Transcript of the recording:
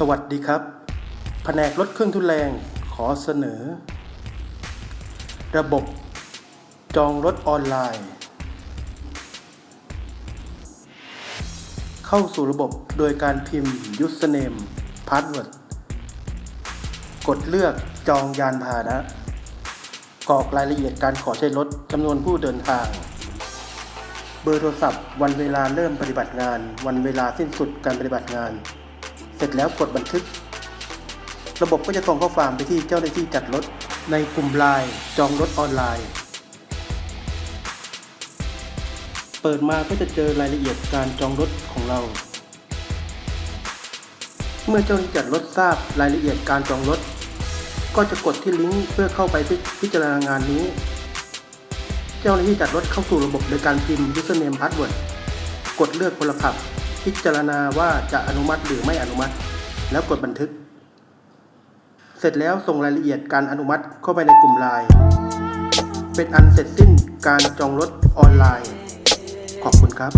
สวัสดีครับ แผนกรถเครื่องทุนแรงขอเสนอ ระบบจองรถออนไลน์ เข้าสู่ระบบโดยการพิมพ์ username password กดเลือกจองยานพาหนะ กรอกรายละเอียดการขอใช้รถจำนวนผู้เดินทาง เบอร์โทรศัพท์ วันเวลาเริ่มปฏิบัติงาน วันเวลาสิ้นสุดการปฏิบัติงาน เสร็จแล้วกดบันทึก ระบบก็จะส่งข้อความไปที่เจ้าหน้าที่จัดรถ ในกลุ่มไลน์จองรถออนไลน์ เปิดมาก็จะเจอรายละเอียดการจองรถของเรา เมื่อเจ้าหน้าที่จัดรถทราบรายละเอียดการจองรถ ก็จะกดที่ลิงก์เพื่อเข้าไปพิจารณางานนี้ เจ้าหน้าที่จัดรถเข้าสู่ระบบโดยการพิมพ์ username password กดเลือกพลขับ พิจารณาว่าจะอนุมัติหรือไม่อนุมัติ แล้วกดบันทึก เสร็จแล้วส่งรายละเอียดการอนุมัติเข้าไปในกลุ่มไลน์เป็นอันเสร็จสิ้นการจองรถออนไลน์ ขอบคุณครับ